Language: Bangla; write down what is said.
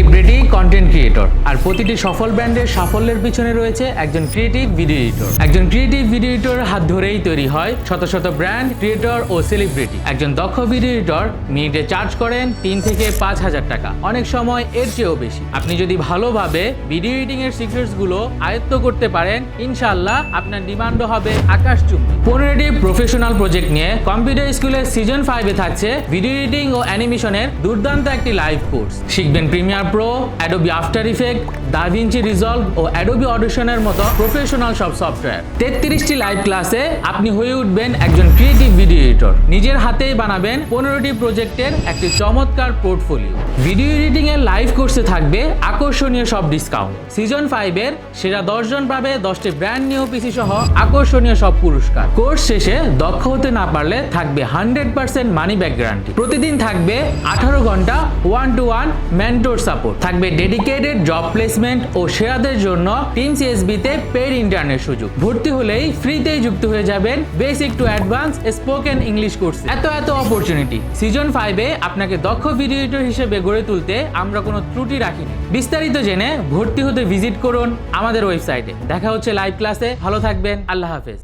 সেলিব্রিটি কন্টেন্ট ক্রিয়েটর আর প্রতিটি সফল ব্র্যান্ডের সাফল্যের পিছনে রয়েছে একজন ক্রিয়েটিভ ভিডিও এডিটর একজন ক্রিয়েটিভ ভিডিও এডিটর হাত ধরেই তৈরি হয় শত শত ব্র্যান্ড ক্রিয়েটর ও সেলিব্রিটি একজন দক্ষ ভিডিও এডিটর মিনিটে চার্জ করেন তিন থেকে পাঁচ হাজার টাকা। অনেক সময় এর চেয়েও বেশি। আপনি যদি ভালোভাবে ভিডিও এডিটিং এর সিক্রেটসগুলো আয়ত্ত করতে পারেন, ইনশাআল্লাহ আপনার ডিমান্ডও হবে আকাশ আকাশচুম্বী পনেরোটি প্রফেশনাল প্রজেক্ট নিয়ে কম্পিউটার স্কুলের সিজন ফাইভে থাকছে ভিডিও এডিটিং ও অ্যানিমেশনের দুর্দান্ত একটি লাইভ কোর্স শিখবেন Premiere Pro Adobe After Effect DaVinci Resolve ও অ্যাডোবি অডিশনের মতো প্রফেশনাল সব সফটওয়্যার তেত্রিশটি লাইভ ক্লাসে আপনি হয়ে উঠবেন একজন ক্রিয়েটিভ ভিডিও এডিটর নিজের হাতেই বানাবেন পনেরোটি প্রজেক্টের একটি চমৎকার পোর্টফোলিও ভিডিও এডিটিং এর লাইভ কোর্সে থাকবে আকর্ষণীয় সব ডিসকাউন্ট সিজন ফাইভের সেরা দশজন পাবে দশটি ব্র্যান্ড নিউ পিসি সহ আকর্ষণীয় সব পুরস্কার। কোর্স শেষে দক্ষ হতে না পারলে থাকবে hundred percent money back guarantee প্রতিদিন থাকবে আঠারো ঘণ্টা one to one mentor support থাকবে ডেডিকেটেড জব প্লেসমেন্ট ও সেরাদের জন্য টিম সিএসবি তে পেড ইন্টারনেট সুযোগ। ভর্তি হলেই ফ্রিতেই যুক্ত হয়ে যাবেন basic to advance spoken English course এত এত অপরচুনিটি সিজন ফাইভে আপনাকে দক্ষ ভিডিও এডিটর হিসেবে গড়ে তুলতে আমরা কোনো ত্রুটি রাখিনি। বিস্তারিত জেনে ভর্তি হতে ভিজিট করুন আমাদের ওয়েবসাইটে দেখা হচ্ছে লাইভ ক্লাসে ভালো থাকবেন। আল্লাহ হাফেজ।